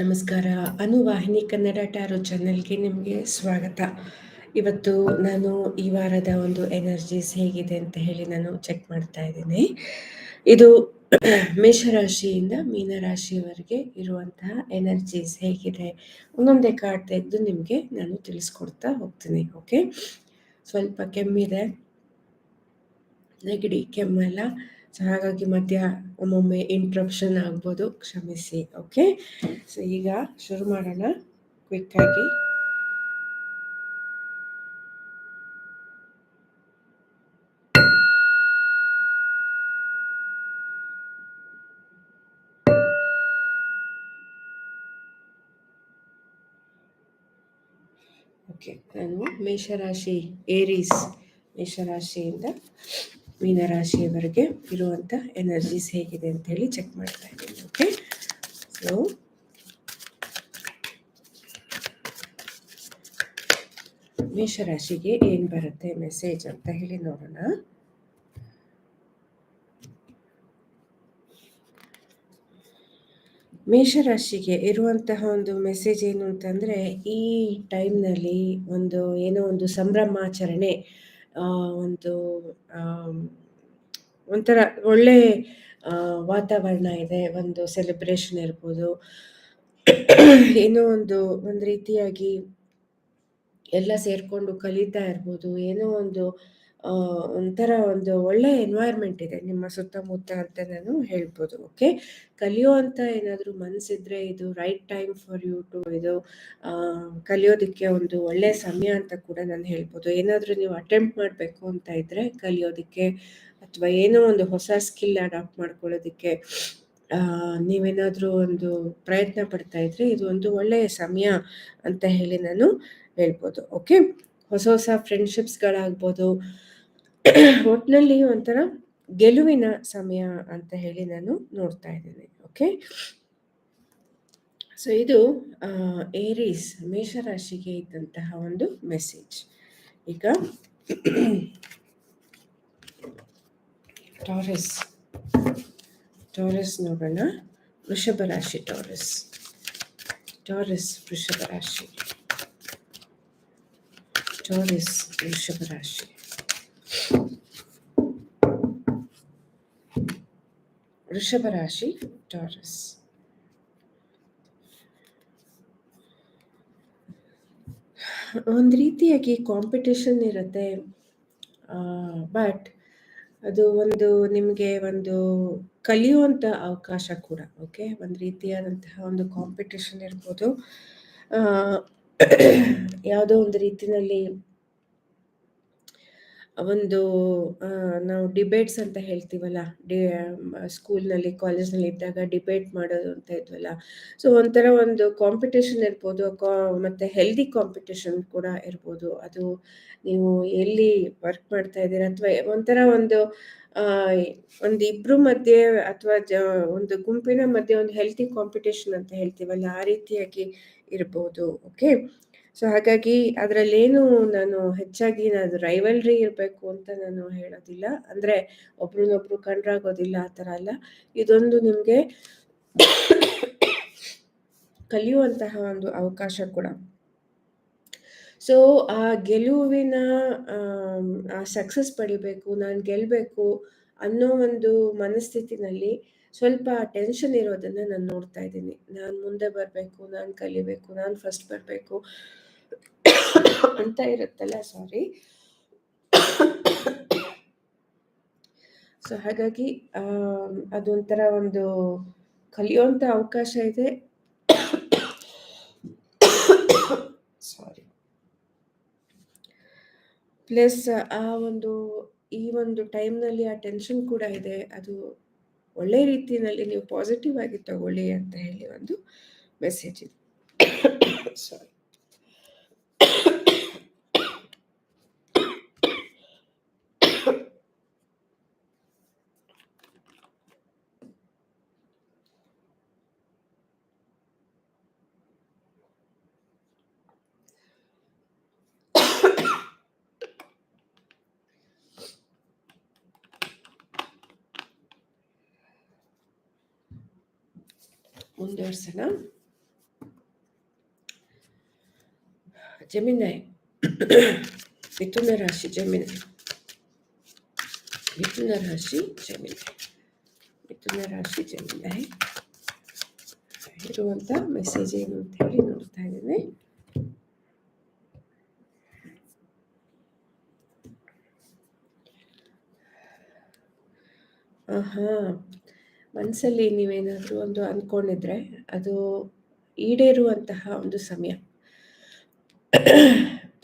ನಮಸ್ಕಾರ. ಅನುವಾಹಿನಿ ಕನ್ನಡ ಟ್ಯಾರೋ ಚಾನೆಲ್ಗೆ ನಿಮಗೆ ಸ್ವಾಗತ. ಇವತ್ತು ನಾನು ಈ ವಾರದ ಒಂದು ಎನರ್ಜೀಸ್ ಹೇಗಿದೆ ಅಂತ ಹೇಳಿ ನಾನು ಚೆಕ್ ಮಾಡ್ತಾ ಇದ್ದೀನಿ. ಇದು ಮೇಷರಾಶಿಯಿಂದ ಮೀನರಾಶಿಯವರೆಗೆ ಇರುವಂತಹ ಎನರ್ಜೀಸ್ ಹೇಗಿದೆ ಒಂದೊಂದೇ ಕಾರ್ಡ್ ತೆಗೆದು ನಿಮಗೆ ನಾನು ತಿಳಿಸ್ಕೊಡ್ತಾ ಹೋಗ್ತೀನಿ, ಓಕೆ? ಸ್ವಲ್ಪ ಕೆಮ್ಮಿದೆ. ನೆಗಡಿ ಕೆಮ್ಮೆಲ್ಲ ಸೊ ಹಾಗಾಗಿ ಮಧ್ಯ ಒಮ್ಮೊಮ್ಮೆ ಇಂಟ್ರಪ್ಷನ್ ಆಗ್ಬೋದು, ಕ್ಷಮಿಸಿ ಓಕೆ ಸೊ ಈಗ ಶುರು ಮಾಡೋಣ ಕ್ವಿಕ್ ಆಗಿ. ಓಕೆ ನಾನು ಮೇಷರಾಶಿ ಏರೀಸ್ ಮೇಷರಾಶಿಯಿಂದ ಮೀನರಾಶಿಯವರೆಗೆ ಇರುವಂಥ ಎನರ್ಜೀಸ್ ಹೇಗಿದೆ ಅಂತ ಹೇಳಿ ಚೆಕ್ ಮಾಡ್ತಾ ಇದ್ದೀನಿ ಓಕೆ ಸೊ ಮೇಷರಾಶಿಗೆ ಏನು ಬರುತ್ತೆ ಮೆಸೇಜ್ ಅಂತ ಹೇಳಿ ನೋಡೋಣ. ಮೇಷರಾಶಿಗೆ ಇರುವಂತಹ ಒಂದು ಮೆಸೇಜ್ ಏನು ಅಂತಂದರೆ ಈ ಟೈಮ್ನಲ್ಲಿ ಒಂದು ಏನೋ ಒಂದು ಸಂಭ್ರಮಾಚರಣೆ ಒಂದು ಒಂಥರ ಒಳ್ಳೆ ವಾತಾವರಣ ಇದೆ, ಒಂದು ಸೆಲೆಬ್ರೇಷನ್ ಇರ್ಬೋದು. ಏನೋ ಒಂದು ಒಂದು ರೀತಿಯಾಗಿ ಎಲ್ಲ ಸೇರಿಕೊಂಡು ಕಲಿತಾ ಇರ್ಬೋದು. ಏನೋ ಒಂದು ಒಂಥರ ಒಂದು ಒಳ್ಳೆ ಎನ್ವೈರ್ಮೆಂಟ್ ಇದೆ ನಿಮ್ಮ ಸುತ್ತಮುತ್ತ ಅಂತ ನಾನು ಹೇಳ್ಬೋದು ಓಕೆ ಕಲಿಯೋ ಅಂತ ಏನಾದರೂ ಮನಸ್ಸಿದ್ರೆ ಇದು right time for you to ಇದು ಕಲಿಯೋದಕ್ಕೆ ಒಂದು ಒಳ್ಳೆ ಸಮಯ ಅಂತ ಕೂಡ ನಾನು ಹೇಳ್ಬೋದು. ಏನಾದರೂ ನೀವು ಅಟೆಂಪ್ಟ್ ಮಾಡಬೇಕು ಅಂತ ಇದ್ದರೆ ಕಲಿಯೋದಕ್ಕೆ ಅಥವಾ ಏನೋ ಒಂದು ಹೊಸ ಸ್ಕಿಲ್ ಅಡಾಪ್ಟ್ ಮಾಡ್ಕೊಳ್ಳೋದಕ್ಕೆ ನೀವೇನಾದರೂ ಒಂದು ಪ್ರಯತ್ನ ಪಡ್ತಾ ಇದ್ರೆ ಇದು ಒಂದು ಒಳ್ಳೆಯ ಸಮಯ ಅಂತ ಹೇಳಿ ನಾನು ಹೇಳ್ಬೋದು ಓಕೆ ಹೊಸ ಹೊಸ ಫ್ರೆಂಡ್ಶಿಪ್ಸ್ಗಳಾಗ್ಬೋದು ಒಟ್ಟಿನಲ್ಲಿ ಒಂಥರ ಗೆಲುವಿನ ಸಮಯ ಅಂತ ಹೇಳಿ ನಾನು ನೋಡ್ತಾ ಇದ್ದೇನೆ ಓಕೆ ಸೊ ಇದು ಏರೀಸ್ ಮೇಷರಾಶಿಗೆ ಇದ್ದಂತಹ ಒಂದು ಮೆಸೇಜ್ ಈಗ ಟಾರಿಸ್ ಟಾರೆಸ್ ನೋಡೋಣ. ವೃಷಭ ರಾಶಿ ಟಾರಿಸ್ ಟಾರಿಸ್ ವೃಷಭ ರಾಶಿ. ಟಾರಿಸ್ ವೃಷಭ ರಾಶಿ. ವೃಷಭ ರಾಶಿ ಟಾರಸ್ ಒಂದು ರೀತಿಯಾಗಿ ಕಾಂಪಿಟೇಷನ್ ಇರುತ್ತೆ. ಬಟ್ ಅದು ಒಂದು ನಿಮಗೆ ಒಂದು ಕಲಿಯುವಂಥ ಅವಕಾಶ ಕೂಡ ಓಕೆ ಒಂದು ರೀತಿಯಾದಂತಹ ಒಂದು ಕಾಂಪಿಟೇಷನ್ ಇರ್ಬೋದು. ಯಾವುದೋ ಒಂದು ರೀತಿಯಲ್ಲಿ ಒಂದು ನಾವು ಡಿಬೇಟ್ಸ್ ಅಂತ ಹೇಳ್ತೀವಲ್ಲ ಡಿ ಸ್ಕೂಲ್‌ನಲ್ಲಿ, ಕಾಲೇಜ್‌ನಲ್ಲಿ ಇದ್ದಾಗ ಡಿಬೇಟ್ ಮಾಡೋದು ಅಂತ ಇದ್ವಲ್ಲ. ಸೊ ಒಂಥರ ಒಂದು ಕಾಂಪಿಟೇಷನ್ ಇರ್ಬೋದು. ಕಾ ಮತ್ತೆ ಹೆಲ್ದಿ ಕಾಂಪಿಟೇಷನ್ ಕೂಡ ಇರ್ಬೋದು. ಅದು ನೀವು ಎಲ್ಲಿ ವರ್ಕ್ ಮಾಡ್ತಾ ಇದ್ದೀರಾ ಅಥವಾ ಒಂಥರ ಒಂದು ಒಂದು ಇಬ್ರು ಮಧ್ಯೆ ಅಥವಾ ಒಂದು ಗುಂಪಿನ ಮಧ್ಯೆ ಒಂದು ಹೆಲ್ತಿ ಕಾಂಪಿಟೇಷನ್ ಅಂತ ಹೇಳ್ತೀವಲ್ಲ, ಆ ರೀತಿಯಾಗಿ ಇರ್ಬೋದು. ಓಕೆ. ಸೊ ಹಾಗಾಗಿ ಅದರಲ್ಲೇನು ನಾನು ಹೆಚ್ಚಾಗಿ ನಾನು ರೈವಲ್ರಿ ಇರಬೇಕು ಅಂತ ನಾನು ಹೇಳೋದಿಲ್ಲ. ಅಂದರೆ ಒಬ್ರನ್ನೊಬ್ರು ಕಂಡ್ರಾಗೋದಿಲ್ಲ ಆ ಥರ ಅಲ್ಲ. ಇದೊಂದು ನಿಮಗೆ ಕಲಿಯುವಂತಹ ಒಂದು ಅವಕಾಶ ಕೂಡ. ಸೊ ಆ ಗೆಲುವಿನ ಆ ಸಕ್ಸಸ್ ಪಡಿಬೇಕು, ನಾನು ಗೆಲ್ಲಬೇಕು ಅನ್ನೋ ಒಂದು ಮನಸ್ಥಿತಿನಲ್ಲಿ ಸ್ವಲ್ಪ ಟೆನ್ಷನ್ ಇರೋದನ್ನು ನಾನು ನೋಡ್ತಾ ಇದ್ದೀನಿ. ನಾನು ಮುಂದೆ ಬರಬೇಕು, ನಾನು ಕಲಿಬೇಕು, ನಾನು ಫಸ್ಟ್ ಬರಬೇಕು. ಅಂತ ಇರುತ್ತಲ್ಲ ಸಾರಿ ಸೊ ಹಾಗಾಗಿ ಅದೊಂಥರ ಒಂದು ಕಲಿಯುವಂಥ ಅವಕಾಶ ಇದೆ. ಸಾರಿ ಪ್ಲಸ್ ಆ ಒಂದು, ಈ ಒಂದು ಟೈಮ್ನಲ್ಲಿ ಆ ಟೆನ್ಷನ್ ಕೂಡ ಇದೆ. ಅದು ಒಳ್ಳೆ ರೀತಿಯಲ್ಲಿ ನೀವು ಪಾಸಿಟಿವ್ ಆಗಿ ತಗೊಳ್ಳಿ ಅಂತ ಹೇಳಿ ಒಂದು ಮೆಸೇಜ್ ಇದೆ. ಸಾರಿ 14 sene. Gemini. Bütün her şey Gemini. Bütün her şey Gemini. Bütün her şey Gemini. ಇರುವಂತ ಮೆಸೇಜ್ ಅಂತ ಹೇಳಿ ನೋಡ್ತಾ ಇದ್ದೇನೆ ಆಹಾ ಮನಸ್ಸಲ್ಲಿ ನೀವೇನಾದರೂ ಒಂದು ಅಂದ್ಕೊಂಡಿದ್ರೆ ಅದು ಈಡೇರುವಂತಹ ಒಂದು ಸಮಯ.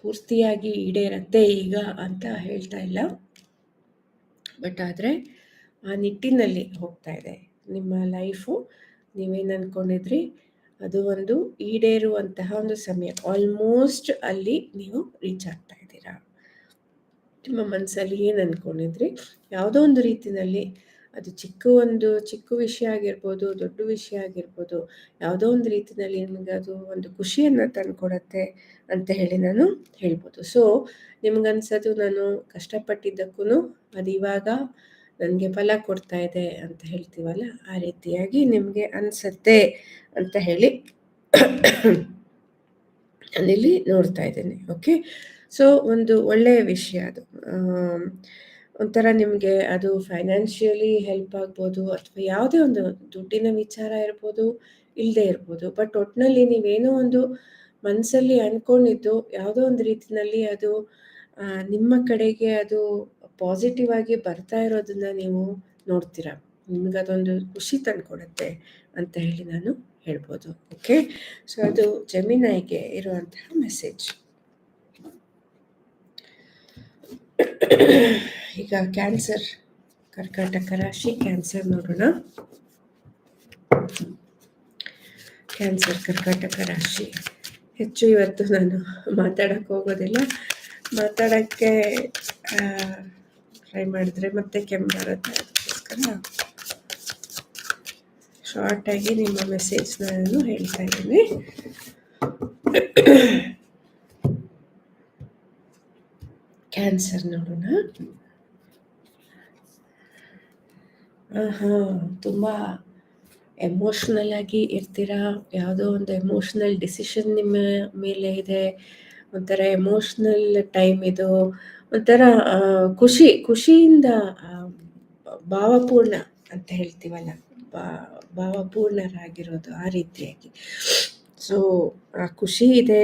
ಪೂರ್ತಿಯಾಗಿ ಈಡೇರತ್ತೆ ಈಗ ಅಂತ ಹೇಳ್ತಾ ಇಲ್ಲ. ಬಟ್ ಆದರೆ ಆ ನಿಟ್ಟಿನಲ್ಲಿ ಹೋಗ್ತಾ ಇದೆ. ನಿಮ್ಮ ಲೈಫು ನೀವೇನು ಅಂದ್ಕೊಂಡಿದ್ರಿ ಅದು ಒಂದು ಈಡೇರುವಂತಹ ಒಂದು ಸಮಯ. ಆಲ್ಮೋಸ್ಟ್ ಅಲ್ಲಿ ನೀವು ರೀಚ್ ಆಗ್ತಾ ಇದ್ದೀರಾ. ನಿಮ್ಮ ಮನಸ್ಸಲ್ಲಿ ಏನು ಅಂದ್ಕೊಂಡಿದ್ರಿ ಯಾವುದೋ ಒಂದು ರೀತಿಯಲ್ಲಿ ಅದು ಚಿಕ್ಕ ಒಂದು ಚಿಕ್ಕ ವಿಷಯ ಆಗಿರ್ಬೋದು, ದೊಡ್ಡ ವಿಷಯ ಆಗಿರ್ಬೋದು, ಯಾವುದೋ ಒಂದು ರೀತಿಯಲ್ಲಿ ನಿಮಗೆ ಅದು ಒಂದು ಖುಷಿಯನ್ನು ತಂದುಕೊಡತ್ತೆ ಅಂತ ಹೇಳಿ ನಾನು ಹೇಳ್ಬೋದು. ಸೊ ನಿಮ್ಗನ್ಸೋದು ನಾನು ಕಷ್ಟಪಟ್ಟಿದ್ದಕ್ಕೂ ಅದು ಇವಾಗ ನನಗೆ ಫಲ ಕೊಡ್ತಾ ಇದೆ ಅಂತ ಹೇಳ್ತೀವಲ್ಲ, ಆ ರೀತಿಯಾಗಿ ನಿಮಗೆ ಅನಿಸತ್ತೆ ಅಂತ ಹೇಳಿ ನಾನಿಲ್ಲಿ ನೋಡ್ತಾ ಇದ್ದೇನೆ. ಓಕೆ ಸೊ ಒಂದು ಒಳ್ಳೆಯ ವಿಷಯ ಅದು. ಒಂಥರ ನಿಮಗೆ ಅದು ಫೈನಾನ್ಷಿಯಲಿ ಹೆಲ್ಪ್ ಆಗ್ಬೋದು ಅಥವಾ ಯಾವುದೇ ಒಂದು ದುಡ್ಡಿನ ವಿಚಾರ ಇರ್ಬೋದು ಇಲ್ಲದೆ ಇರ್ಬೋದು. ಬಟ್ ಒಟ್ಟಿನಲ್ಲಿ ನೀವೇನೋ ಒಂದು ಮನಸ್ಸಲ್ಲಿ ಅಂದ್ಕೊಂಡಿದ್ದು ಯಾವುದೋ ಒಂದು ರೀತಿಯಲ್ಲಿ ಅದು ನಿಮ್ಮ ಕಡೆಗೆ ಅದು ಪಾಸಿಟಿವ್ ಆಗಿ ಬರ್ತಾ ಇರೋದನ್ನ ನೀವು ನೋಡ್ತೀರಾ? ನಿಮ್ಗೆ ಅದೊಂದು ಖುಷಿ ತಂದ್ಕೊಡುತ್ತೆ ಅಂತ ಹೇಳಿ ನಾನು ಹೇಳ್ಬೋದು. ಓಕೆ ಸೊ ಅದು ಜಮೀನಾಯಿಗೆ ಇರುವಂತಹ ಮೆಸೇಜ್ ಈಗ ಕ್ಯಾನ್ಸರ್ ಕರ್ಕಾಟಕ ರಾಶಿ ಕ್ಯಾನ್ಸರ್ ನೋಡೋಣ. ಕ್ಯಾನ್ಸರ್ ಕರ್ಕಾಟಕ ರಾಶಿ. ಹೆಚ್ಚು ಇವತ್ತು ನಾನು ಮಾತಾಡಕ್ಕೆ ಹೋಗೋದಿಲ್ಲ. ಮಾತಾಡೋಕ್ಕೆ ಟ್ರೈ ಮಾಡಿದ್ರೆ ಮತ್ತೆ ಕೆಮ್ಮು ಬರುತ್ತೆ ಅದಕ್ಕೋಸ್ಕರ ಶಾರ್ಟಾಗಿ ನಿಮ್ಮ ಮೆಸೇಜ್ನ ನಾನು ಹೇಳ್ತಾ ಇದ್ದೀನಿ. ಕ್ಯಾನ್ಸರ್ ನೋಡೋಣ? ಹಾಂ ತುಂಬ ಎಮೋಷ್ನಲ್ ಆಗಿ ಇರ್ತೀರಾ? ಯಾವುದೋ ಒಂದು ಎಮೋಷ್ನಲ್ ಡಿಸಿಷನ್ ನಿಮ್ಮ ಮೇಲೆ ಇದೆ. ಒಂಥರ ಎಮೋಷ್ನಲ್ ಟೈಮ್ ಇದು. ಒಂಥರ ಖುಷಿ, ಖುಷಿಯಿಂದ ಭಾವಪೂರ್ಣ ಅಂತ ಹೇಳ್ತೀವಲ್ಲ. ಭಾವಪೂರ್ಣರಾಗಿರೋದು ಆ ರೀತಿಯಾಗಿ. ಸೊ ಆ ಖುಷಿ ಇದೆ.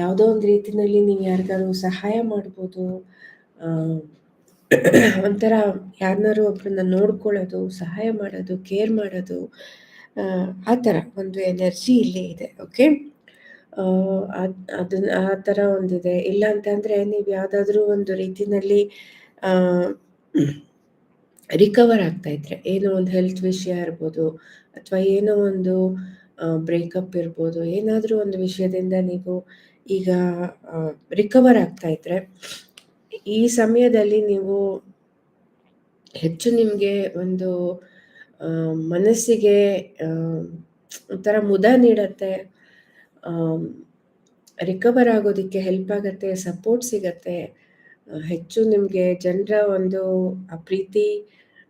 ಯಾವುದೋ ಒಂದು ರೀತಿಯಲ್ಲಿ ನೀವು ಯಾರಿಗಾದ್ರು ಸಹಾಯ ಮಾಡ್ಬೋದು. ಒಂಥರ ಯಾರನ್ನಾರು ಒಬ್ಬರನ್ನ ನೋಡ್ಕೊಳ್ಳೋದು, ಸಹಾಯ ಮಾಡೋದು, ಕೇರ್ ಮಾಡೋದು, ಆ ಥರ ಒಂದು ಎನರ್ಜಿ ಇಲ್ಲೇ ಇದೆ, ಓಕೆ? ಅದನ್ನ ಆ ಥರ ಒಂದಿದೆ. ಇಲ್ಲ ಅಂತಂದರೆ ನೀವು ಯಾವುದಾದ್ರೂ ಒಂದು ರೀತಿಯಲ್ಲಿ ರಿಕವರ್ ಆಗ್ತಾ ಇದ್ರೆ, ಏನೋ ಒಂದು ಹೆಲ್ತ್ ವಿಷಯ ಇರ್ಬೋದು, ಅಥವಾ ಏನೋ ಒಂದು ಬ್ರೇಕಪ್ ಇರ್ಬೋದು. ಏನಾದರೂ ಒಂದು ವಿಷಯದಿಂದ ನೀವು ಈಗ ರಿಕವರ್ ಆಗ್ತಾ ಇದ್ರೆ, ಈ ಸಮಯದಲ್ಲಿ ನೀವು ಹೆಚ್ಚು ನಿಮಗೆ ಒಂದು ಮನಸ್ಸಿಗೆ ಒಂಥರ ಮುದ ನೀಡತ್ತೆ. ರಿಕವರ್ ಆಗೋದಕ್ಕೆ ಹೆಲ್ಪ್ ಆಗತ್ತೆ ಸಪೋರ್ಟ್ ಸಿಗತ್ತೆ. ಹೆಚ್ಚು ನಿಮಗೆ ಜನರ ಒಂದು ಆ ಪ್ರೀತಿ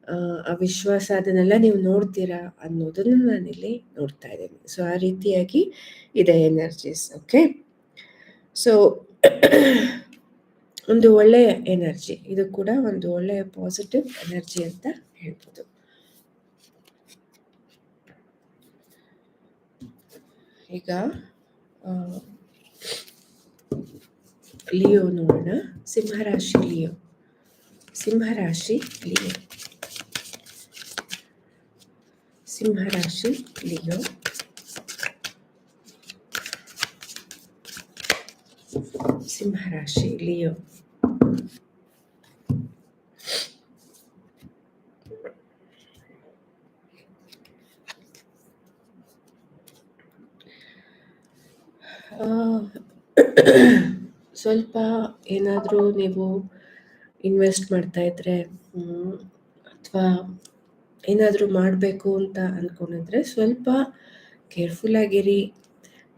ಆ ವಿಶ್ವಾಸ ಅದನ್ನೆಲ್ಲ ನೀವು ನೋಡ್ತೀರಾ ಅನ್ನೋದನ್ನು ನಾನಿಲ್ಲಿ ನೋಡ್ತಾ ಇದ್ದೀನಿ. ಸೊ ಆ ರೀತಿಯಾಗಿ ಇದೆ ಎನರ್ಜೀಸ್ ಓಕೆ ಸೊ ಒಂದು ಒಳ್ಳೆಯ ಎನರ್ಜಿ ಇದು ಕೂಡ ಒಂದು ಒಳ್ಳೆಯ ಪಾಸಿಟಿವ್ ಎನರ್ಜಿ ಅಂತ ಹೇಳ್ಬೋದು. ಈಗ ಲಿಯೋ ನೋಡೋಣ. ಸಿಂಹರಾಶಿ ಲಿಯೋ. ಸಿಂಹರಾಶಿ ಲಿಯೋ. ಸಿಂಹರಾಶಿ ಲಿಯೋ ಸಿಂಹರಾಶಿ ಲಿಯೋ ಸ್ವಲ್ಪ ಏನಾದರೂ ನೀವು ಇನ್ವೆಸ್ಟ್ ಮಾಡ್ತಾ ಇದ್ರೆ ಅಥವಾ ಏನಾದರೂ ಮಾಡಬೇಕು ಅಂತ ಅಂದ್ಕೊಂಡಿದ್ರೆ ಸ್ವಲ್ಪ ಕೇರ್ಫುಲ್ಲಾಗಿರಿ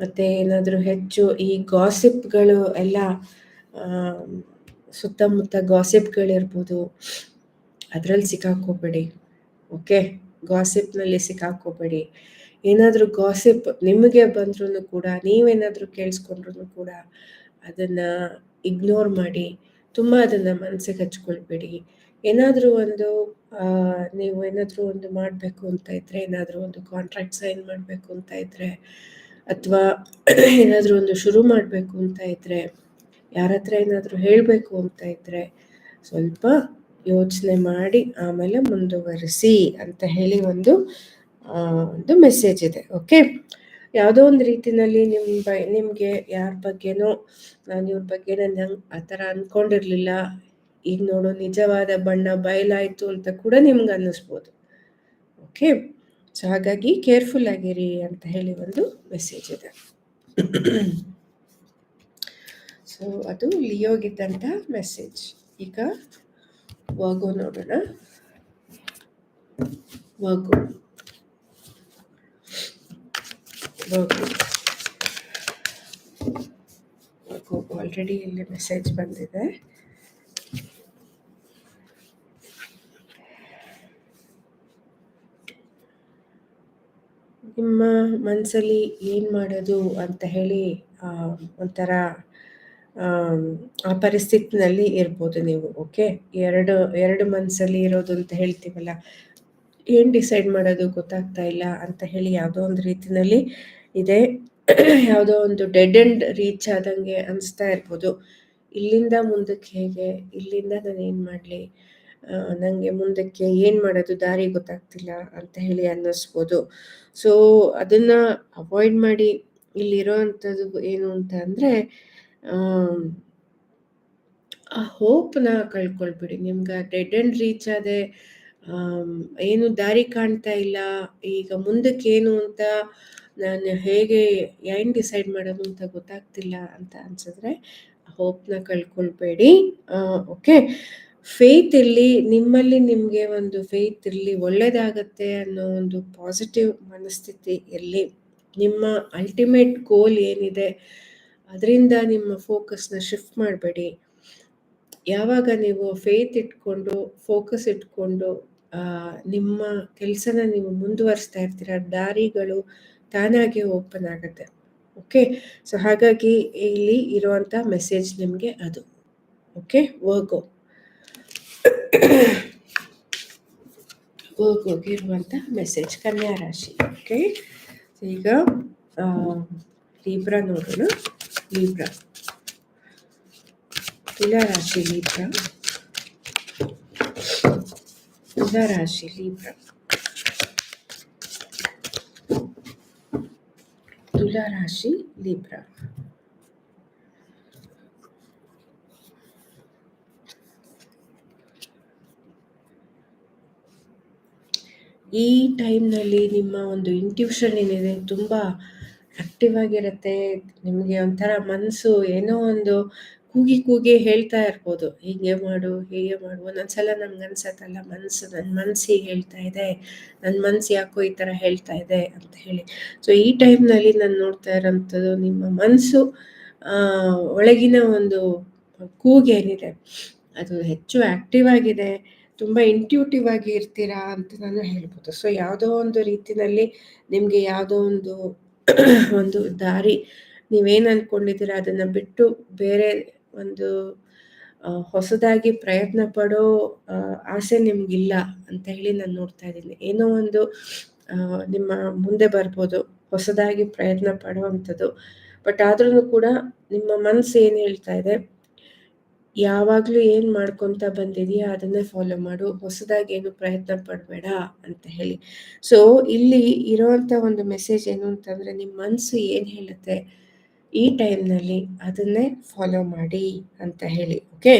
ಮತ್ತು ಏನಾದರೂ ಹೆಚ್ಚು ಈ ಗಾಸಿಪ್ಗಳು ಎಲ್ಲ ಸುತ್ತಮುತ್ತ ಗಾಸಿಪ್ಗಳಿರ್ಬೋದು ಅದರಲ್ಲಿ ಸಿಕ್ಕಾಕೋಬೇಡಿ ಓಕೆ ಗಾಸಿಪ್ನಲ್ಲಿ ಸಿಕ್ಕಾಕೋಬೇಡಿ ಏನಾದರೂ ಗಾಸಿಪ್ ನಿಮಗೆ ಬಂದ್ರೂ ಕೂಡ, ನೀವೇನಾದರೂ ಕೇಳಿಸ್ಕೊಂಡ್ರು ಕೂಡ ಅದನ್ನು ಇಗ್ನೋರ್ ಮಾಡಿ, ತುಂಬ ಅದನ್ನು ಮನಸ್ಸಿಗೆ ಹಚ್ಕೊಳ್ಬೇಡಿ. ಏನಾದರೂ ಒಂದು ನೀವು ಏನಾದರೂ ಒಂದು ಮಾಡಬೇಕು ಅಂತ ಇದ್ದರೆ ಏನಾದರೂ ಒಂದು ಕಾಂಟ್ರಾಕ್ಟ್ ಸೈನ್ ಮಾಡಬೇಕು ಅಂತ ಇದ್ದರೆ ಅಥವಾ ಏನಾದರೂ ಒಂದು ಶುರು ಮಾಡಬೇಕು ಅಂತ ಇದ್ದರೆ ಯಾರ ಹತ್ರ ಏನಾದರೂ ಹೇಳಬೇಕು ಅಂತ ಇದ್ದರೆ ಸ್ವಲ್ಪ ಯೋಚನೆ ಮಾಡಿ, ಆಮೇಲೆ ಮುಂದುವರಿಸಿ ಅಂತ ಹೇಳಿ ಒಂದು ಒಂದು ಮೆಸೇಜ್ ಇದೆ ಓಕೆ ಯಾವುದೋ ಒಂದು ರೀತಿಯಲ್ಲಿ ನಿಮ್ಮ ಬ, ನಿಮಗೆ ಯಾರ ಬಗ್ಗೆನೋ, ನಾನು ಇವ್ರ ಬಗ್ಗೆ ಹಂಗೆ ಆ ಥರ ಅಂದ್ಕೊಂಡಿರಲಿಲ್ಲ ಈಗ ನೋಡು, ನಿಜವಾದ ಬಣ್ಣ ಬಯಲಾಯಿತು ಅಂತ ಕೂಡ ನಿಮ್ಗೆ ಅನ್ನಿಸ್ಬೋದು. ಓಕೆ ಸೊ ಹಾಗಾಗಿ ಕೇರ್ಫುಲ್ ಆಗಿರಿ ಅಂತ ಹೇಳಿ ಒಂದು ಮೆಸೇಜ್ ಇದೆ. ಸೊ ಅದು ಲಿಯೋಗಿದ್ದಂಥ ಮೆಸೇಜ್ ಈಗ ವಾಗೋ ನೋಡೋಣ. ವಾಗೋ ವಾಗೋ ಆಲ್ರೆಡಿ ಇಲ್ಲಿ ಮೆಸೇಜ್ ಬಂದಿದೆ. ನಿಮ್ಮ ಮನಸ್ಸಲ್ಲಿ ಏನು ಮಾಡೋದು ಅಂತ ಹೇಳಿ ಒಂಥರ, ಆ ಪರಿಸ್ಥಿತಿನಲ್ಲಿ ಇರ್ಬೋದು ನೀವು ಓಕೆ ಎರಡು ಎರಡು ಮನಸ್ಸಲ್ಲಿ ಇರೋದು ಅಂತ ಹೇಳ್ತೀವಲ್ಲ, ಏನು ಡಿಸೈಡ್ ಮಾಡೋದು ಗೊತ್ತಾಗ್ತಾ ಇಲ್ಲ ಅಂತ ಹೇಳಿ ಯಾವುದೋ ಒಂದು ರೀತಿಯಲ್ಲಿ ಇದೆ, ಯಾವುದೋ ಒಂದು ಡೆಡ್ ಎಂಡ್ ರೀಚ್ ಆದಂಗೆ ಅನಿಸ್ತಾ ಇರ್ಬೋದು. ಇಲ್ಲಿಂದ ಮುಂದಕ್ಕೆ ಹೇಗೆ? ಇಲ್ಲಿಂದ ನಾನು ಏನು ಮಾಡಲಿ? ನನಗೆ ಮುಂದಕ್ಕೆ ಏನು ಮಾಡೋದು, ದಾರಿ ಗೊತ್ತಾಗ್ತಿಲ್ಲ ಅಂತ ಹೇಳಿ ಅನ್ನಿಸ್ಬೋದು. ಸೊ ಅದನ್ನು ಅವಾಯ್ಡ್ ಮಾಡಿ ಇಲ್ಲಿರೋ ಅಂಥದ್ದು ಏನು ಅಂತ ಅಂದರೆ ಆ ಹೋಪ್ನ ಕಳ್ಕೊಳ್ಬಿಡಿ. ನಿಮ್ಗೆ ಡೆಡ್ ಆ್ಯಂಡ್ ರೀಚ್ ಆದೆ ಏನು ದಾರಿ ಕಾಣ್ತಾ ಇಲ್ಲ, ಈಗ ಮುಂದಕ್ಕೇನು ಅಂತ ನಾನು ಹೇಗೆ, ಏನು ಡಿಸೈಡ್ ಮಾಡೋದು ಅಂತ ಗೊತ್ತಾಗ್ತಿಲ್ಲ ಅಂತ ಅನ್ಸಿದ್ರೆ ಹೋಪ್ನ ಕಳ್ಕೊಳ್ಬೇಡಿ. ಓಕೆ ಫೇತ್ ಇರಲಿ, ನಿಮ್ಮಲ್ಲಿ ನಿಮಗೆ ಒಂದು ಫೇತ್ ಇರಲಿ, ಒಳ್ಳೇದಾಗತ್ತೆ ಅನ್ನೋ ಒಂದು ಪಾಸಿಟಿವ್ ಮನಸ್ಥಿತಿ ಇರಲಿ. ನಿಮ್ಮ ಅಲ್ಟಿಮೇಟ್ ಗೋಲ್ ಏನಿದೆ, ಅದರಿಂದ ನಿಮ್ಮ ಫೋಕಸ್ನ ಶಿಫ್ಟ್ ಮಾಡಬೇಡಿ. ಯಾವಾಗ ನೀವು ಫೇತ್ ಇಟ್ಕೊಂಡು ಫೋಕಸ್ ಇಟ್ಕೊಂಡು ನಿಮ್ಮ ಕೆಲಸನ ನೀವು ಮುಂದುವರಿಸ್ತಾ ಇರ್ತೀರ, ದಾರಿಗಳು ತಾನಾಗೆ ಓಪನ್ ಆಗುತ್ತೆ. ಓಕೆ ಸೊ ಹಾಗಾಗಿ ಇಲ್ಲಿ ಇರುವಂಥ ಮೆಸೇಜ್ ನಿಮಗೆ ಅದು. ಓಕೆ ವರ್ಗೋ ವರ್ಗೋಗಿರುವಂಥ ಮೆಸೇಜ್ ಕನ್ಯಾ ರಾಶಿ ಓಕೆ ಈಗ ಲೀಬ್ರಾ ನೋಡೋಣ ಲೀಬ್ರಾ ತುಲಾ ರಾಶಿ ಲೀಬ್ರಾ ತುಲಾ ರಾಶಿ ಲೀಬ್ರಾ ತುಲಾ ರಾಶಿ ಲೀಬ್ರಾ ಈ ಟೈಮ್ನಲ್ಲಿ ನಿಮ್ಮ ಒಂದು ಇಂಟ್ಯೂಷನ್ ಏನಿದೆ ತುಂಬ ಆಕ್ಟಿವ್ ಆಗಿರುತ್ತೆ. ನಿಮಗೆ ಒಂಥರ ಮನಸ್ಸು ಏನೋ ಒಂದು ಕೂಗಿ ಕೂಗಿ ಹೇಳ್ತಾ ಇರ್ಬೋದು. ಹೀಗೆ ಮಾಡು ಹೀಗೆ ಮಾಡು. ಒಂದೊಂದ್ಸಲ ನಮ್ಗೆ ಅನ್ಸತ್ತಲ್ಲ, ಮನಸ್ಸು ನನ್ನ ಮನಸ್ಸು ಹೇಳ್ತಾ ಇದೆ ನನ್ನ ಮನಸ್ಸು ಯಾಕೋ ಈ ಥರ ಹೇಳ್ತಾ ಇದೆ ಅಂತ ಹೇಳಿ. ಸೊ ಈ ಟೈಮ್ನಲ್ಲಿ ನಾನು ನೋಡ್ತಾ ಇರೋಂಥದ್ದು ನಿಮ್ಮ ಮನಸ್ಸು ಒಳಗಿನ ಒಂದು ಕೂಗೇನಿದೆ. ಅದು ಹೆಚ್ಚು ಆಕ್ಟಿವ್ ಆಗಿದೆ. ತುಂಬ ಇಂಟ್ಯೂಟಿವ್ ಆಗಿ ಇರ್ತೀರಾ ಅಂತ ನಾನು ಹೇಳ್ಬೋದು. ಸೊ ಯಾವುದೋ ಒಂದು ರೀತಿಯಲ್ಲಿ ನಿಮಗೆ ಯಾವುದೋ ಒಂದು ಒಂದು ದಾರಿ ನೀವೇನು ಅಂದ್ಕೊಂಡಿದ್ದೀರಾ ಅದನ್ನು ಬಿಟ್ಟು ಬೇರೆ ಒಂದು ಹೊಸದಾಗಿ ಪ್ರಯತ್ನ ಪಡೋ ಆಸೆ ನಿಮಗಿಲ್ಲ ಅಂತ ಹೇಳಿ ನಾನು ನೋಡ್ತಾ ಇದ್ದೀನಿ. ಏನೋ ಒಂದು ನಿಮ್ಮ ಮುಂದೆ ಬರ್ಬೋದು, ಹೊಸದಾಗಿ ಪ್ರಯತ್ನ ಪಡುವಂಥದ್ದು ಬಟ್ ಆದ್ರೂ ಕೂಡ ನಿಮ್ಮ ಮನಸ್ಸು ಏನು ಹೇಳ್ತಾ ಇದೆ? ಯಾವಾಗಲೂ ಏನು ಮಾಡ್ಕೊತಾ ಬಂದಿದೆಯಾ, ಅದನ್ನೇ ಫಾಲೋ ಮಾಡು, ಹೊಸದಾಗಿ ಏನು ಪ್ರಯತ್ನ ಪಡಬೇಡ ಅಂತ ಹೇಳಿ. ಸೊ ಇಲ್ಲಿ ಇರೋವಂಥ ಒಂದು ಮೆಸೇಜ್ ಏನು ಅಂತಂದರೆ ನಿಮ್ಮ ಮನಸ್ಸು ಏನು ಹೇಳುತ್ತೆ, ಈ ಟೈಮ್ನಲ್ಲಿ ಅದನ್ನೇ ಫಾಲೋ ಮಾಡಿ ಅಂತ ಹೇಳಿ ಓಕೆ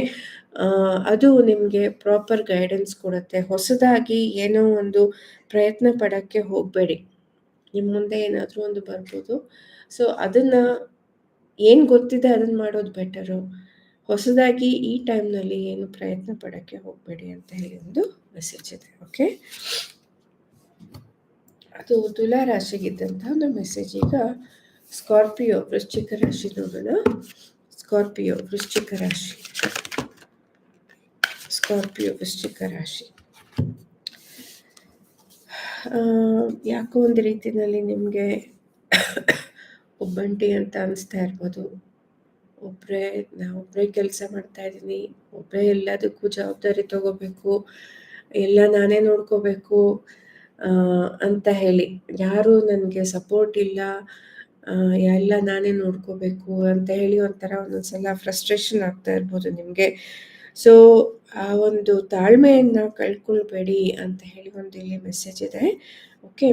ಅದು ನಿಮಗೆ ಪ್ರಾಪರ್ ಗೈಡೆನ್ಸ್ ಕೊಡುತ್ತೆ. ಹೊಸದಾಗಿ ಏನೋ ಒಂದು ಪ್ರಯತ್ನ ಪಡೋಕ್ಕೆ ಹೋಗಬೇಡಿ. ನಿಮ್ಮ ಮುಂದೆ ಏನಾದರೂ ಒಂದು ಬರ್ಬೋದು. ಸೊ ಅದನ್ನು ಏನು ಗೊತ್ತಿದೆ ಅದನ್ನು ಮಾಡೋದು ಬೆಟರು ಹೊಸದಾಗಿ ಈ ಟೈಮ್ನಲ್ಲಿ ಏನು ಪ್ರಯತ್ನ ಪಡೋಕ್ಕೆ ಹೋಗಬೇಡಿ ಅಂತ ಹೇಳಿ ಒಂದು ಮೆಸೇಜ್ ಇದೆ ಓಕೆ ಅದು ತುಲಾ ರಾಶಿಗಿದ್ದಂಥ ಒಂದು ಮೆಸೇಜ್ ಈಗ ಸ್ಕಾರ್ಪಿಯೋ ವೃಶ್ಚಿಕ ರಾಶಿ ನೋಡೋಣ ಸ್ಕಾರ್ಪಿಯೋ ವೃಶ್ಚಿಕ ರಾಶಿ. ಸ್ಕಾರ್ಪಿಯೋ ವೃಶ್ಚಿಕ ರಾಶಿ. ಯಾಕೋ ಒಂದು ರೀತಿಯಲ್ಲಿ ನಿಮಗೆ ಒಬ್ಬಂಟಿ ಅಂತ ಅನಿಸ್ತಾ ಇರ್ಬೋದು. ಒಬ್ಬರೇ ನಾ ಒಬ್ಬರೇ ಕೆಲಸ ಮಾಡ್ತಾ ಇದ್ದೀನಿ ಒಬ್ಬರೇ ಎಲ್ಲದಕ್ಕೂ ಜವಾಬ್ದಾರಿ ತಗೋಬೇಕು, ಎಲ್ಲ ನಾನೇ ನೋಡ್ಕೋಬೇಕು ಅಂತ ಹೇಳಿ. ಯಾರು ನನಗೆ ಸಪೋರ್ಟ್ ಇಲ್ಲ ಎಲ್ಲ ನಾನೇ ನೋಡ್ಕೋಬೇಕು ಅಂತ ಹೇಳಿ ಒಂಥರ ಒಂದೊಂದ್ಸಲ ಫ್ರಸ್ಟ್ರೇಷನ್ ಆಗ್ತಾ ಇರ್ಬೋದು ನಿಮಗೆ. ಸೊ ಆ ಒಂದು ತಾಳ್ಮೆಯನ್ನು ಕಳ್ಕೊಳ್ಬೇಡಿ ಅಂತ ಹೇಳಿ ಒಂದು ಇಲ್ಲಿ ಮೆಸೇಜ್ ಇದೆ. ಓಕೆ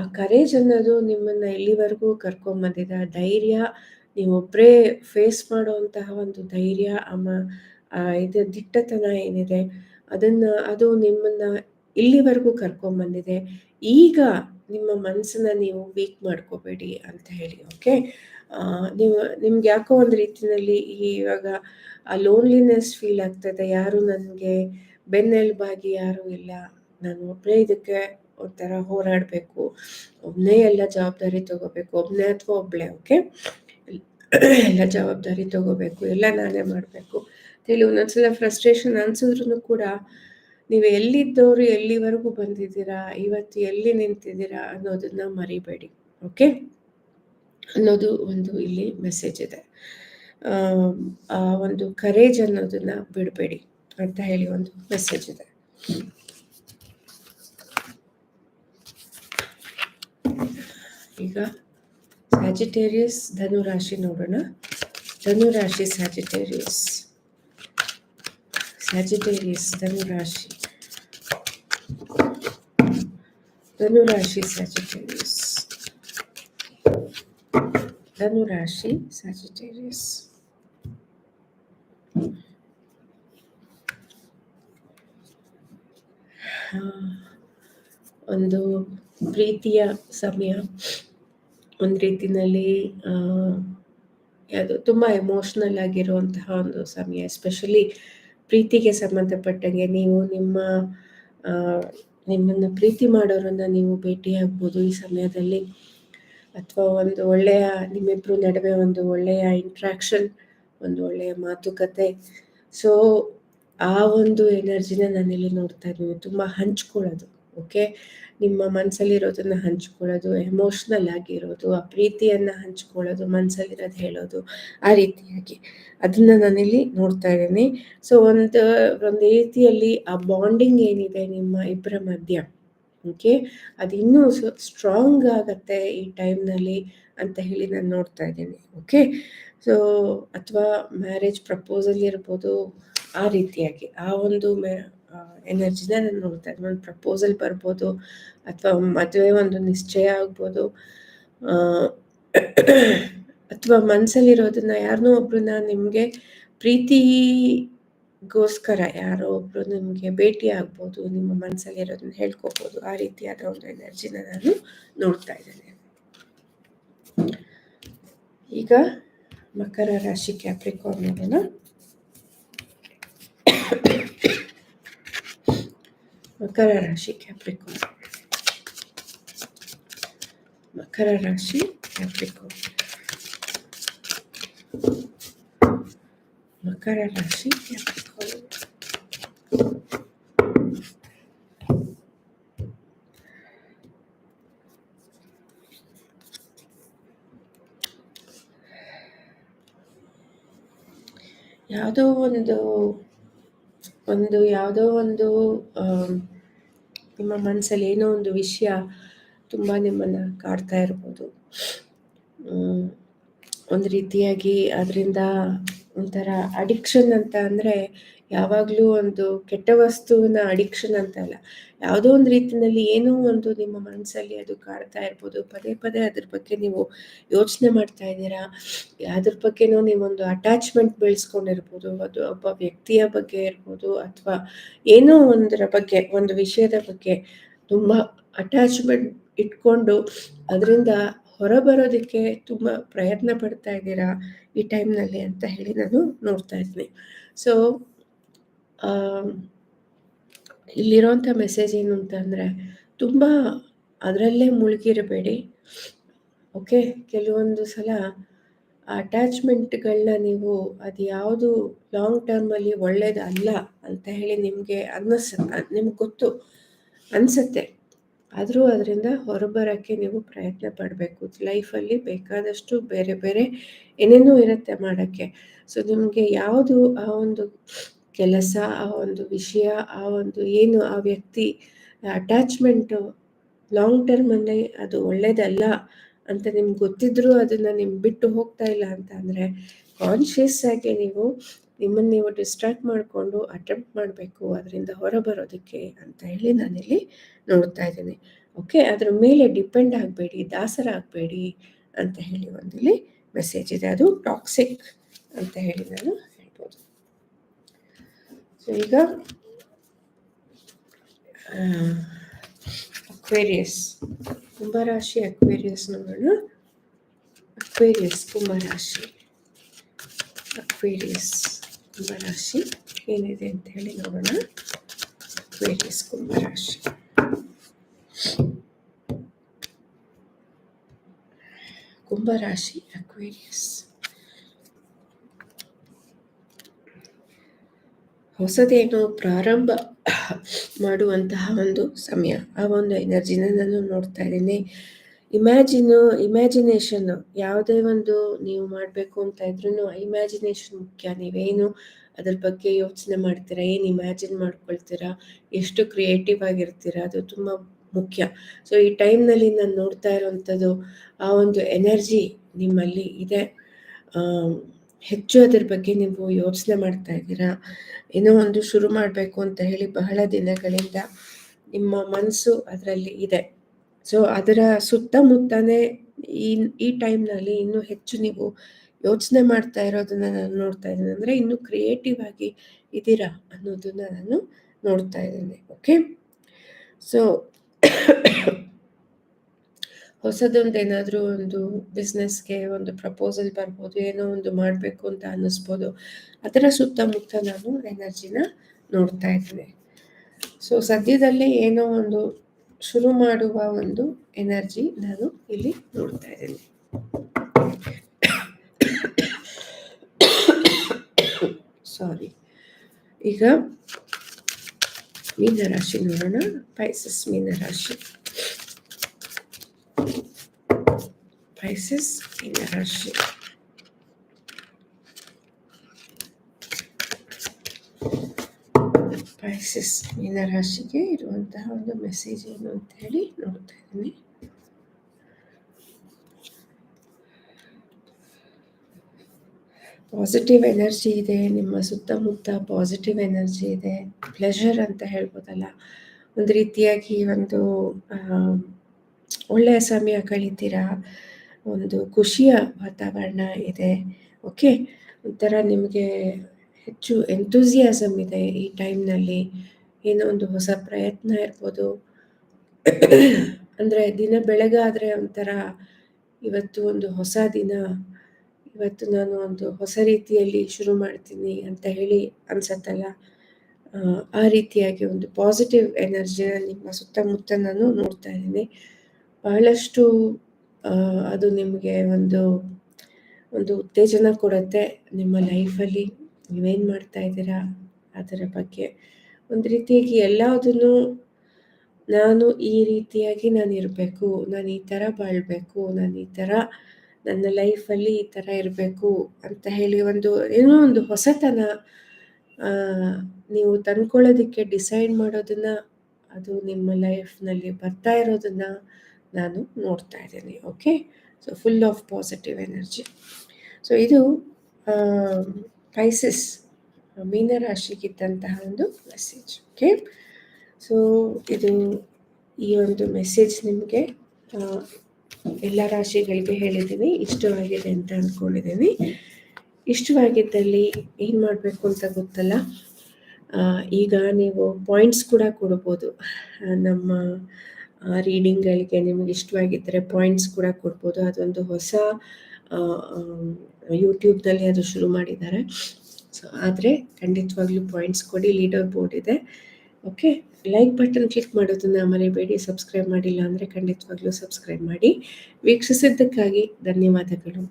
ಆ ಕರೇಜ್ ಅನ್ನೋದು ನಿಮ್ಮನ್ನು ಇಲ್ಲಿವರೆಗೂ ಕರ್ಕೊಂಬಂದಿದೆ? ಧೈರ್ಯ ನೀವೊಬ್ಬರೇ ಫೇಸ್ ಮಾಡುವಂತಹ ಒಂದು ಧೈರ್ಯ ಅಮ್ಮ ಇದು, ದಿಟ್ಟತನ ಏನಿದೆ, ಅದನ್ನು ಅದು ನಿಮ್ಮನ್ನು ಇಲ್ಲಿವರೆಗೂ ಕರ್ಕೊಂಬಂದಿದೆ. ಈಗ ನಿಮ್ಮ ಮನಸ್ಸನ್ನು ನೀವು ವೀಕ್ ಮಾಡ್ಕೋಬೇಡಿ ಅಂತ ಹೇಳಿ ಓಕೆ ನೀವು, ನಿಮ್ಗೆ ಯಾಕೋ ಒಂದು ರೀತಿಯಲ್ಲಿ ಇವಾಗ ಆ ಲೋನ್ಲಿನೆಸ್ ಫೀಲ್ ಆಗ್ತದೆ. ಯಾರು ನನಗೆ ಬೆನ್ನೆಲುಬಾಗಿ ಯಾರೂ ಇಲ್ಲ. ನಾನು ಒಬ್ಬನೇ ಇದಕ್ಕೆ ಒಂಥರ ಹೋರಾಡಬೇಕು. ಒಬ್ಬನೇ ಎಲ್ಲ ಜವಾಬ್ದಾರಿ ತಗೋಬೇಕು. ಒಬ್ಬನೇ ಅಥವಾ ಒಬ್ಬಳೆ ಓಕೆ ಎಲ್ಲ ಜವಾಬ್ದಾರಿ ತಗೋಬೇಕು, ಎಲ್ಲ ನಾನೇ ಮಾಡಬೇಕು. ಅಂತೇಳಿ ಒಂದೊಂದ್ಸಲ ಫ್ರಸ್ಟ್ರೇಷನ್ ಅನ್ಸಿದ್ರು ಕೂಡ ನೀವು ಎಲ್ಲಿದ್ದವರು ಎಲ್ಲಿವರೆಗೂ ಬಂದಿದ್ದೀರಾ, ಇವತ್ತು ಎಲ್ಲಿ ನಿಂತಿದ್ದೀರಾ ಅನ್ನೋದನ್ನ ಮರಿಬೇಡಿ ಓಕೆ ಅನ್ನೋದು ಒಂದು ಇಲ್ಲಿ ಮೆಸೇಜ್ ಇದೆ. ಆ ಒಂದು ಕರೇಜ್ ಅನ್ನೋದನ್ನ ಬಿಡಬೇಡಿ ಅಂತ ಹೇಳಿ ಒಂದು ಮೆಸೇಜ್ ಇದೆ. ಈಗ ಸ್ಯಾಜಿಟೇರಿಯಸ್ ಧನು ರಾಶಿ ನೋಡೋಣ. ಧನು ರಾಶಿ ಸ್ಯಾಜಿಟೇರಿಯಸ್ ಸ್ಯಾಜಿಟೇರಿಯಸ್ ಧನು ರಾಶಿ ಧನು ರಾಶಿ ಸ್ಯಾಜಿಟೇರಿಯಸ್ ಧನು ಸ್ಯಾಜಿಟೇರಿಯಸ್ ಒಂದು ಪ್ರೀತಿಯ ಸಮಯ. ಒಂದು ರೀತಿಯಲ್ಲಿ ಅದು ತುಂಬ ಎಮೋಷ್ನಲ್ ಆಗಿರುವಂತಹ ಒಂದು ಸಮಯ ಎಸ್ಪೆಷಲಿ ಪ್ರೀತಿಗೆ ಸಂಬಂಧಪಟ್ಟಂಗೆ ನೀವು ನಿಮ್ಮ ನಿಮ್ಮನ್ನು ಪ್ರೀತಿ ಮಾಡೋರನ್ನು ನೀವು ಭೇಟಿಯಾಗ್ಬೋದು ಈ ಸಮಯದಲ್ಲಿ. ಅಥವಾ ಒಂದು ಒಳ್ಳೆಯ ನಿಮ್ಮಿಬ್ಬರು ನಡುವೆ ಒಂದು ಒಳ್ಳೆಯ ಇಂಟ್ರಾಕ್ಷನ್ ಒಂದು ಒಳ್ಳೆಯ ಮಾತುಕತೆ. ಸೊ ಆ ಒಂದು ಎನರ್ಜಿನ ನಾನಿಲ್ಲಿ ನೋಡ್ತಾ ಇದ್ದೀನಿ. ತುಂಬ ಹಂಚ್ಕೊಳ್ಳೋದು ಓಕೆ ನಿಮ್ಮ ಮನಸ್ಸಲ್ಲಿರೋದನ್ನ ಹಂಚ್ಕೊಳ್ಳೋದು ಎಮೋಷ್ನಲ್ ಆಗಿರೋದು, ಆ ಪ್ರೀತಿಯನ್ನು ಹಂಚ್ಕೊಳ್ಳೋದು ಮನಸ್ಸಲ್ಲಿರೋದು ಹೇಳೋದು, ಆ ರೀತಿಯಾಗಿ. ಅದನ್ನು ನಾನಿಲ್ಲಿ ನೋಡ್ತಾ ಇದ್ದೀನಿ. ಸೊ ಒಂದು ಒಂದು ರೀತಿಯಲ್ಲಿ ಆ ಬಾಂಡಿಂಗ್ ಏನಿದೆ ನಿಮ್ಮ ಇಬ್ಬರ ಮಧ್ಯ ಓಕೆ ಅದು ಇನ್ನೂ ಸ್ಟ್ರಾಂಗ್ ಆಗತ್ತೆ ಈ ಟೈಮ್ನಲ್ಲಿ ಅಂತ ಹೇಳಿ ನಾನು ನೋಡ್ತಾ ಇದ್ದೀನಿ ಓಕೆ ಸೊ ಅಥವಾ ಮ್ಯಾರೇಜ್ ಪ್ರಪೋಸಲ್ ಇರ್ಬೋದು, ಆ ರೀತಿಯಾಗಿ, ಆ ಒಂದು ಎನರ್ಜಿನ ನೋಡ್ತಾ ಇದ್ದೀನಿ ಒಂದು ಪ್ರಪೋಸಲ್ ಬರ್ಬೋದು ಅಥವಾ ಮದುವೆ ಒಂದು ನಿಶ್ಚಯ ಆಗ್ಬೋದು. ಅಥವಾ ಮನಸ್ಸಲ್ಲಿರೋದನ್ನ ಯಾರನ್ನೋ ಒಬ್ರನ್ನ ನಿಮಗೆ ಪ್ರೀತಿಗೋಸ್ಕರ ಯಾರೋ ಒಬ್ರು ನಿಮಗೆ ಭೇಟಿ ಆಗ್ಬೋದು, ನಿಮ್ಮ ಮನಸ್ಸಲ್ಲಿರೋದನ್ನ ಹೇಳ್ಕೋಬೋದು. ಆ ರೀತಿಯಾದ ಒಂದು ಎನರ್ಜಿನ ನಾನು ನೋಡ್ತಾ ಇದ್ದೇನೆ. ಈಗ ಮಕರ ರಾಶಿ ಕ್ಯಾಪ್ರಿಕಾರ್ನ್ ನೋಡೋಣ ಮಕರ ರಾಶಿ ಕ್ಯಾಪ್ರಿಕಾರ್ನ್ ಮಕರ ರಾಶಿ ಕ್ಯಾಪ್ರಿಕಾರ್ನ್ ಮಕರ ರಾಶಿ ಕ್ಯಾಪ್ರಿಕಾರ್ನ್ ಯಾವುದೋ ಒಂದು ಒಂದು ಯಾವುದೋ ಒಂದು ನಿಮ್ಮ ಮನಸ್ಸಲ್ಲಿ ಏನೋ ಒಂದು ವಿಷಯ ತುಂಬ ನಿಮ್ಮನ್ನು ಕಾಡ್ತಾ ಇರ್ಬೋದು. ಒಂದು ರೀತಿಯಾಗಿ ಅದರಿಂದ ಒಂಥರ ಅಡಿಕ್ಷನ್ ಅಂತ ಅಂದರೆ ಯಾವಾಗಲೂ ಒಂದು ಕೆಟ್ಟ ವಸ್ತುವಿನ ಅಡಿಕ್ಷನ್ ಅಂತ ಅಲ್ಲ. ಯಾವುದೋ ಒಂದು ರೀತಿಯಲ್ಲಿ ಏನೋ ಒಂದು ನಿಮ್ಮ ಮನಸ್ಸಲ್ಲಿ ಅದು ಕಾಡ್ತಾ ಇರ್ಬೋದು. ಪದೇ ಪದೇ ಅದ್ರ ಬಗ್ಗೆ ನೀವು ಯೋಚನೆ ಮಾಡ್ತಾ ಇದ್ದೀರಾ? ಅದ್ರ ಬಗ್ಗೆನೂ ನೀವೊಂದು ಅಟ್ಯಾಚ್ಮೆಂಟ್ ಬೆಳೆಸ್ಕೊಂಡಿರ್ಬೋದು. ಅದು ಒಬ್ಬ ವ್ಯಕ್ತಿಯ ಬಗ್ಗೆ ಇರ್ಬೋದು ಅಥವಾ ಏನೋ ಒಂದರ ಬಗ್ಗೆ, ಒಂದು ವಿಷಯದ ಬಗ್ಗೆ ತುಂಬ ಅಟ್ಯಾಚ್ಮೆಂಟ್ ಇಟ್ಕೊಂಡು ಅದರಿಂದ ಹೊರಬರೋದಕ್ಕೆ ತುಂಬ ಪ್ರಯತ್ನ ಪಡ್ತಾ ಇದ್ದೀರಾ ಈ ಟೈಮ್ನಲ್ಲಿ ಅಂತ ಹೇಳಿ ನಾನು ನೋಡ್ತಾ ಇದ್ದೀನಿ. ಸೊ ಇಲ್ಲಿರೋಂಥ ಮೆಸೇಜ್ ಏನು ಅಂತಂದರೆ, ತುಂಬ ಅದರಲ್ಲೇ ಮುಳುಗಿರಬೇಡಿ. ಓಕೆ ಕೆಲವೊಂದು ಸಲ ಅಟ್ಯಾಚ್ಮೆಂಟ್ಗಳನ್ನ ನೀವು ಅದು ಯಾವುದು ಲಾಂಗ್ ಟರ್ಮಲ್ಲಿ ಒಳ್ಳೇದಲ್ಲ ಅಂತ ಹೇಳಿ ನಿಮಗೆ ಅನ್ನಿಸ್, ನಿಮ್ಗೆ ಗೊತ್ತು, ಅನಿಸುತ್ತೆ. ಆದರೂ ಅದರಿಂದ ಹೊರಬರೋಕ್ಕೆ ನೀವು ಪ್ರಯತ್ನ ಪಡಬೇಕು. ಲೈಫಲ್ಲಿ ಬೇಕಾದಷ್ಟು ಬೇರೆ ಬೇರೆ ಏನೇನೋ ಇರುತ್ತೆ ಮಾಡೋಕ್ಕೆ. ಸೊ ನಿಮಗೆ ಯಾವುದು ಆ ಒಂದು ಕೆಲಸ, ಆ ಒಂದು ವಿಷಯ, ಆ ಒಂದು ಏನು ಆ ವ್ಯಕ್ತಿ ಅಟ್ಯಾಚ್ಮೆಂಟು ಲಾಂಗ್ ಟರ್ಮಲ್ಲಿ ಅದು ಒಳ್ಳೇದಲ್ಲ ಅಂತ ನಿಮ್ಗೆ ಗೊತ್ತಿದ್ರೂ ಅದನ್ನು ನಿಮ್ಗೆ ಬಿಟ್ಟು ಹೋಗ್ತಾ ಇಲ್ಲ ಅಂತ ಅಂದರೆ ಕಾನ್ಷಿಯಸ್ ಆಗಿ ನೀವು ನಿಮ್ಮನ್ನು ನೀವು ಡಿಸ್ಟ್ರಾಕ್ಟ್ ಮಾಡಿಕೊಂಡು ಅಟೆಂಪ್ಟ್ ಮಾಡಬೇಕು, ಅದರಿಂದ ಹೊರ ಬರೋದಕ್ಕೆ ಅಂತ ಹೇಳಿ ನಾನಿಲ್ಲಿ ನೋಡ್ತಾ ಇದ್ದೀನಿ. ಓಕೆ ಅದ್ರ ಮೇಲೆ ಡಿಪೆಂಡ್ ಆಗಬೇಡಿ, ದಾಸರ ಆಗಬೇಡಿ ಅಂತ ಹೇಳಿ ಒಂದಿಲ್ಲಿ ಮೆಸೇಜ್ ಇದೆ. ಅದು ಟಾಕ್ಸಿಕ್ ಅಂತ ಹೇಳಿ ನಾನು ಹೇಳ್ಬೋದು ಸೊ ಈಗ ಅಕ್ವೇರಿಯಸ್ ಕುಂಭರಾಶಿ ಅಕ್ವೇರಿಯಸ್ ನೋಡೋಣ ಅಕ್ವೇರಿಯಸ್ ಕುಂಭರಾಶಿ ಅಕ್ವೇರಿಯಸ್ ಕುಂಭರಾಶಿ ಏನಿದೆ ಅಂತ ಹೇಳಿ ನೋಡೋಣ ಅಕ್ವೇರಿಯಸ್ ಕುಂಭರಾಶಿ ಕುಂಭರಾಶಿ ಅಕ್ವೇರಿಯಸ್ ಹೊಸದೇನೋ ಪ್ರಾರಂಭ ಮಾಡುವಂತಹ ಒಂದು ಸಮಯ. ಆ ಒಂದು ಎನರ್ಜಿನ ನಾನು ನೋಡ್ತಾ ಇದ್ದೀನಿ. ಇಮ್ಯಾಜಿನು, ಇಮ್ಯಾಜಿನೇಷನ್ ಯಾವುದೇ ಒಂದು ನೀವು ಮಾಡಬೇಕು ಅಂತ ಇದ್ರೂ ಇಮ್ಯಾಜಿನೇಷನ್ ಮುಖ್ಯ. ನೀವೇನು ಅದ್ರ ಬಗ್ಗೆ ಯೋಚನೆ ಮಾಡ್ತೀರಾ? ಏನು ಇಮ್ಯಾಜಿನ್ ಮಾಡ್ಕೊಳ್ತೀರಾ? ಎಷ್ಟು ಕ್ರಿಯೇಟಿವ್ ಆಗಿರ್ತೀರಾ? ಅದು ತುಂಬ ಮುಖ್ಯ. ಸೊ ಈ ಟೈಮ್ನಲ್ಲಿ ನಾನು ನೋಡ್ತಾ ಇರೋವಂಥದ್ದು ಆ ಒಂದು ಎನರ್ಜಿ ನಿಮ್ಮಲ್ಲಿ ಇದೆ. ಹೆಚ್ಚು ಅದ್ರ ಬಗ್ಗೆ ನೀವು ಯೋಚನೆ ಮಾಡ್ತಾ ಇದ್ದೀರಾ? ಏನೋ ಒಂದು ಶುರು ಮಾಡಬೇಕು ಅಂತ ಹೇಳಿ ಬಹಳ ದಿನಗಳಿಂದ ನಿಮ್ಮ ಮನಸ್ಸು ಅದರಲ್ಲಿ ಇದೆ. ಸೊ ಅದರ ಸುತ್ತಮುತ್ತನೇ ಈ ಈ ಟೈಮ್ನಲ್ಲಿ ಇನ್ನೂ ಹೆಚ್ಚು ನೀವು ಯೋಚನೆ ಮಾಡ್ತಾ ಇರೋದನ್ನ ನಾನು ನೋಡ್ತಾ ಇದ್ದೀನಿ. ಅಂದರೆ ಇನ್ನೂ ಕ್ರಿಯೇಟಿವ್ ಆಗಿ ಇದ್ದೀರಾ ಅನ್ನೋದನ್ನ ನಾನು ನೋಡ್ತಾ ಇದ್ದೀನಿ. ಓಕೆ ಸೊ ಹೊಸದೊಂದು ಏನಾದರೂ ಒಂದು ಬಿಸ್ನೆಸ್ಗೆ ಒಂದು ಪ್ರಪೋಸಲ್ ಬರ್ಬೋದು ಏನೋ ಒಂದು ಮಾಡಬೇಕು ಅಂತ ಅನ್ನಿಸ್ಬೋದು ಅದರ ಸುತ್ತಮುತ್ತ ನಾನು ಎನರ್ಜಿನ ನೋಡ್ತಾ ಇದ್ದೀನಿ ಸೊ ಸದ್ಯದಲ್ಲಿ ಏನೋ ಒಂದು ಶುರು ಮಾಡುವ ಒಂದು ಎನರ್ಜಿ ನಾನು ಇಲ್ಲಿ ನೋಡ್ತಾ ಇದ್ದೀನಿ ಸಾರಿ ಈಗ ಮೀನರಾಶಿ ನೋಡೋಣ ಪೈಸಸ್ ಮೀನರಾಶಿ ಪೈಸಸ್ ಮೀನರಾಶಿ ಪೈಸಸ್ ಮೀನರಾಶಿಗೆ ಇರುವಂತಹ ಒಂದು ಮೆಸೇಜ್ ಏನು ಅಂತ ಹೇಳಿ ನೋಡ್ತಾ ಇದ್ದೀನಿ. ಪಾಸಿಟಿವ್ ಎನರ್ಜಿ ಇದೆ, ನಿಮ್ಮ ಸುತ್ತಮುತ್ತ ಪಾಸಿಟಿವ್ ಎನರ್ಜಿ ಇದೆ ಪ್ಲೆಷರ್ ಅಂತ ಹೇಳ್ಬೋದಲ್ಲ. ಒಂದು ರೀತಿಯಾಗಿ ಒಂದು ಒಳ್ಳೆಯ ಸಮಯ ಕಳಿತೀರಾ? ಒಂದು ಖುಷಿಯ ವಾತಾವರಣ ಇದೆ. ಓಕೆ ಒಂಥರ ನಿಮಗೆ ಹೆಚ್ಚು ಎಂತೂಸಿಯಾಸಮ್ ಇದೆ ಈ ಟೈಮ್ನಲ್ಲಿ ಏನೋ ಒಂದು ಹೊಸ ಪ್ರಯತ್ನ ಇರ್ಬೋದು. ಅಂದರೆ ದಿನ ಬೆಳಗಾದರೆ ಒಂಥರ ಇವತ್ತು ಒಂದು ಹೊಸ ದಿನ. ಇವತ್ತು ನಾನು ಒಂದು ಹೊಸ ರೀತಿಯಲ್ಲಿ ಶುರು ಮಾಡ್ತೀನಿ ಅಂತ ಹೇಳಿ ಅನ್ಸತ್ತಲ್ಲ? ಆ ರೀತಿಯಾಗಿ ಒಂದು ಪಾಸಿಟಿವ್ ಎನರ್ಜಿನ ನಿಮ್ಮ ಸುತ್ತಮುತ್ತ ನಾನು ನೋಡ್ತಾ ಇದ್ದೀನಿ. ಬಹಳಷ್ಟು ಅದು ನಿಮಗೆ ಒಂದು ಒಂದು ಉತ್ತೇಜನ ಕೊಡುತ್ತೆ ನಿಮ್ಮ ಲೈಫಲ್ಲಿ. ನೀವೇನು ಮಾಡ್ತಾ ಇದ್ದೀರಾ? ಅದರ ಬಗ್ಗೆ ಒಂದು ರೀತಿಯಾಗಿ ಎಲ್ಲದನ್ನು ನಾನು ಈ ರೀತಿಯಾಗಿ ನಾನು ಇರಬೇಕು, ನಾನು ಈ ಥರ ಬಾಳಬೇಕು, ನಾನು ಈ ಥರ ನನ್ನ ಲೈಫಲ್ಲಿ ಈ ಥರ ಇರಬೇಕು ಅಂತ ಹೇಳಿ ಒಂದು, ಏನೋ ಒಂದು ಹೊಸತನ ನೀವು ತಂದ್ಕೊಳ್ಳೋದಕ್ಕೆ ಡಿಸೈಡ್ ಮಾಡೋದನ್ನು, ಅದು ನಿಮ್ಮ ಲೈಫ್ನಲ್ಲಿ ಬರ್ತಾ ಇರೋದನ್ನ ನಾನು ನೋಡ್ತಾ ಇದ್ದೀನಿ okay so full of positive energy so ಇದು ಪೈಸಸ್ ಮೀನರಾಶಿಗಿದ್ದಂತಹ ಒಂದು ಮೆಸೇಜ್ ಓಕೆ ಸೊ ಇದು ಈ ಒಂದು ಮೆಸೇಜ್ ನಿಮಗೆ ಎಲ್ಲ ರಾಶಿಗಳಿಗೆ ಹೇಳಿದ್ದೀನಿ. ಇಷ್ಟವಾಗಿದೆ ಅಂತ ಅಂದ್ಕೊಂಡಿದ್ದೀನಿ ಇಷ್ಟವಾಗಿದ್ದಲ್ಲಿ ಏನು ಮಾಡಬೇಕು ಅಂತ ಗೊತ್ತಲ್ಲ? ಈಗ ನೀವು ಪಾಯಿಂಟ್ಸ್ ಕೂಡ ಕೊಡ್ಬೋದು. ನಮ್ಮ ರೀಡಿಂಗ್ಗಳಿಗೆ ನಿಮಗೆ ಇಷ್ಟವಾಗಿದ್ದರೆ ಪಾಯಿಂಟ್ಸ್ ಕೂಡ ಕೊಡ್ಬೋದು. ಅದೊಂದು ಹೊಸ ಯೂಟ್ಯೂಬ್ನಲ್ಲಿ ಅದು ಶುರು ಮಾಡಿದ್ದಾರೆ. ಸೊ, ಆದರೆ ಖಂಡಿತವಾಗ್ಲೂ ಪಾಯಿಂಟ್ಸ್ ಕೊಡಿ, ಲೀಡರ್ ಬೋರ್ಡ್ ಇದೆ. ಓಕೆ? ಲೈಕ್ ಬಟನ್ ಕ್ಲಿಕ್ ಮಾಡೋದನ್ನು ಮರೆಯಬೇಡಿ ಸಬ್ಸ್ಕ್ರೈಬ್ ಮಾಡಿಲ್ಲ ಅಂದರೆ ಖಂಡಿತವಾಗ್ಲೂ ಸಬ್ಸ್ಕ್ರೈಬ್ ಮಾಡಿ. ವೀಕ್ಷಿಸಿದ್ದಕ್ಕಾಗಿ ಧನ್ಯವಾದಗಳು.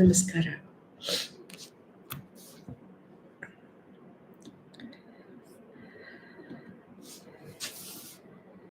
ನಮಸ್ಕಾರ.